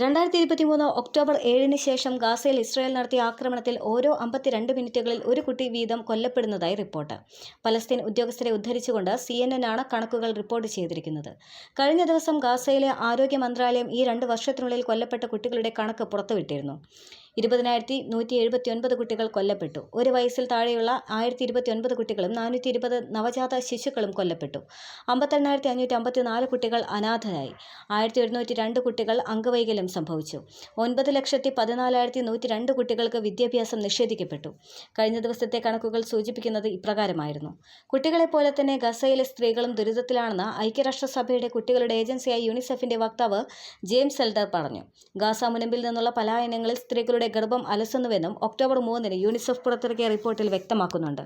രണ്ടായിരത്തി ഇരുപത്തി മൂന്ന് ഒക്ടോബർ ഏഴിന് ശേഷം ഗാസയിൽ ഇസ്രായേൽ നടത്തിയ ആക്രമണത്തിൽ ഓരോ അമ്പത്തിരണ്ട് മിനിറ്റുകളിൽ ഒരു കുട്ടി വീതം കൊല്ലപ്പെടുന്നതായി റിപ്പോർട്ട്. പലസ്തീൻ ഉദ്യോഗസ്ഥരെ ഉദ്ധരിച്ചുകൊണ്ട് സി എൻ എൻ ആണ് കണക്കുകൾ റിപ്പോർട്ട് ചെയ്തിരിക്കുന്നത്. കഴിഞ്ഞ ദിവസം ഗാസയിലെ ആരോഗ്യ മന്ത്രാലയം ഈ രണ്ട് വർഷത്തിനുള്ളിൽ കൊല്ലപ്പെട്ട കുട്ടികളുടെ കണക്ക് പുറത്തുവിട്ടിരുന്നു. ഇരുപതിനായിരത്തി നൂറ്റി എഴുപത്തി ഒൻപത് കുട്ടികൾ കൊല്ലപ്പെട്ടു. ഒരു വയസ്സിൽ താഴെയുള്ള ആയിരത്തി ഇരുപത്തി ഒൻപത് കുട്ടികളും നാനൂറ്റി ഇരുപത് നവജാത ശിശുക്കളും കൊല്ലപ്പെട്ടു. അമ്പത്തെണ്ണായിരത്തി അഞ്ഞൂറ്റി അമ്പത്തി നാല് കുട്ടികൾ അനാഥരായി. ആയിരത്തി എഴുന്നൂറ്റി രണ്ട് കുട്ടികൾ അംഗവൈകല്യം സംഭവിച്ചു. ഒൻപത് ലക്ഷത്തി പതിനാലായിരത്തി നൂറ്റി രണ്ട് കുട്ടികൾക്ക് വിദ്യാഭ്യാസം നിഷേധിക്കപ്പെട്ടു. കഴിഞ്ഞ ദിവസത്തെ കണക്കുകൾ സൂചിപ്പിക്കുന്നത് ഇപ്രകാരമായിരുന്നു. കുട്ടികളെപ്പോലെ തന്നെ ഗസയിലെ സ്ത്രീകളും ദുരിതത്തിലാണെന്ന് ഐക്യരാഷ്ട്രസഭയുടെ കുട്ടികളുടെ ഏജൻസിയായ യൂണിസെഫിന്റെ വക്താവ് ജെയിംസ് എൽഡർ പറഞ്ഞു. ഗാസ മുനമ്പിൽ നിന്നുള്ള പലായനങ്ങളിൽ സ്ത്രീകളുടെ ഗർഭം അലസുന്നുവെന്നും ഒക്ടോബർ മൂന്നിന് യൂണിസെഫ് പുറത്തിറക്കിയ റിപ്പോർട്ടിൽ വ്യക്തമാക്കുന്നുണ്ട്.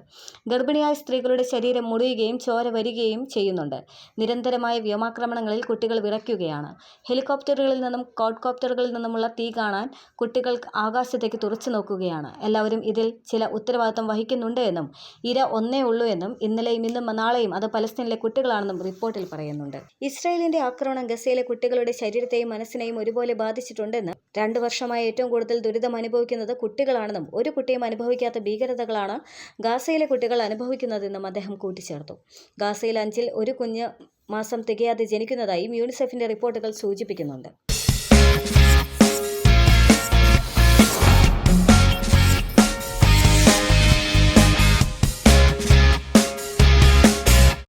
ഗർഭിണിയായ സ്ത്രീകളുടെ ശരീരം മുടിയുകയും ചോര വരികയും ചെയ്യുന്നുണ്ട്. നിരന്തരമായ വ്യോമാക്രമണങ്ങളിൽ കുട്ടികൾ വിറയ്ക്കുകയാണ്. ഹെലികോപ്റ്ററുകളിൽ നിന്നും കോഡ്കോപ്റ്ററുകളിൽ നിന്നുമുള്ള തീ കാണാൻ കുട്ടികൾ ആകാശത്തേക്ക് തുറച്ചു നോക്കുകയാണ്. എല്ലാവരും ഇതിൽ ചില ഉത്തരവാദിത്തം വഹിക്കുന്നുണ്ട് എന്നും ഇര ഒന്നേ ഉള്ളൂ എന്നും ഇന്നലെയും ഇന്നും നാളെയും അത് പലസ്തീനിലെ കുട്ടികളാണെന്നും റിപ്പോർട്ടിൽ പറയുന്നുണ്ട്. ഇസ്രായേലിന്റെ ആക്രമണം ഗസയിലെ കുട്ടികളുടെ ശരീരത്തെയും മനസ്സിനെയും ഒരുപോലെ ബാധിച്ചിട്ടുണ്ടെന്ന് രണ്ടു വർഷമായി ഏറ്റവും കൂടുതൽ ദുരിതം അനുഭവിക്കുന്നത് കുട്ടികളാണെന്നും ഒരു കുട്ടിയും അനുഭവിക്കാത്ത ഭീകരതകളാണ് ഗാസയിലെ കുട്ടികൾ അനുഭവിക്കുന്നതെന്നും അദ്ദേഹം കൂട്ടിച്ചേർത്തു. ഗാസയിൽ അഞ്ചിൽ ഒരു കുഞ്ഞ് മാസം തികയാതെ ജനിക്കുന്നതായും യൂണിസെഫിന്റെ റിപ്പോർട്ടുകൾ സൂചിപ്പിക്കുന്നുണ്ട്.